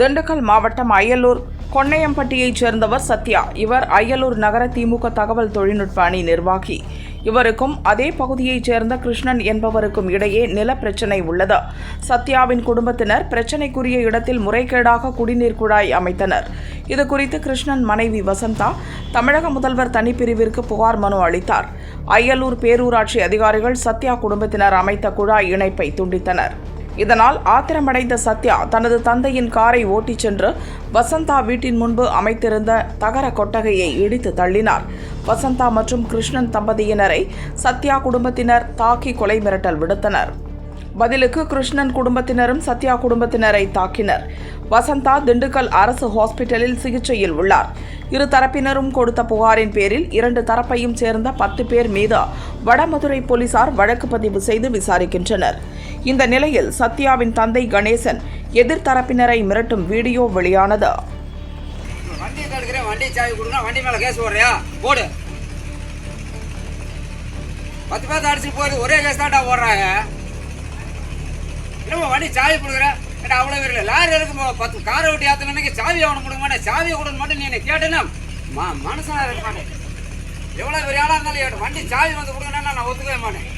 திண்டுக்கல் மாவட்டம் அயலூர் கொன்னையம்பட்டியைச் சேர்ந்தவர் சத்யா. இவர் அயலூர் நகர திமுக தகவல் தொழில்நுட்ப அணி நிர்வாகி. இவருக்கும் அதே பகுதியைச் சேர்ந்த கிருஷ்ணன் என்பவருக்கும் இடையே நில பிரச்சினை உள்ளது. சத்யாவின் குடும்பத்தினர் பிரச்சினைக்குரிய இடத்தில் முறைகேடாக குடிநீர் குழாய் அமைத்தனர். இது குறித்து கிருஷ்ணன் மனைவி வசந்தா தமிழக முதல்வர் தனிப்பிரிவிற்கு புகார் மனு அளித்தார். அயலூர் பேரூராட்சி அதிகாரிகள் சத்யா குடும்பத்தினர் அமைத்த குழாய் இணைப்பை துண்டித்தனர். இதனால் ஆத்திரமடைந்த சத்யா தனது தந்தையின் காரை ஓட்டிச் சென்று வசந்தா வீட்டின் முன்பு அமைத்திருந்த தகர கொட்டகையை இடித்து தள்ளினார். வசந்தா மற்றும் கிருஷ்ணன் தம்பதியினரை சத்யா குடும்பத்தினர் தாக்கி கொலை மிரட்டல் விடுத்தனர். பதிலுக்கு கிருஷ்ணன் குடும்பத்தினரும் சத்யா குடும்பத்தினரை தாக்கினர். வசந்தா திண்டுக்கல் அரசு ஹாஸ்பிட்டலில் சிகிச்சையில் உள்ளார். இரு தரப்பினரும் கொடுத்த புகாரின் பேரில் இரண்டு தரப்பையும் சேர்ந்த பத்து பேர் மீது வடமதுரை போலீசார் வழக்கு பதிவு செய்து விசாரிக்கின்றனர். இந்த நிலையில் சத்யாவின் தந்தை கணேசன் எதிர்த்தரப்பினரை மிரட்டும் வீடியோ வெளியானது. வண்டியை தடுக்கிறேன் வண்டி சாவி கொடுங்க வண்டி மேலே கேஸ் போடுறியா? போடு. பத்து பேர் அடிச்சு போகுது ஒரே கேஸ் தான்டா ஓடுறாங்க என்னமோ வண்டி சாவி கொடுக்குறேன் ஏன்டா அவ்வளோ வீரல லாரி இருக்கு பத்து காரை விட்டு ஏற்றணுக்கு சாவி அவனை கொடுக்க மாட்டேன். சாவியை கொடுக்க மாட்டேன் நீ கேட்டேன்னா மா மனுஷனா இருக்க மாட்டேன். எவ்வளோ பெரிய ஆளாக இருந்தாலும் ஏன் வண்டி சாவி வந்து கொடுக்கணும்னா நான் ஒத்துக்கவே மாட்டேன்.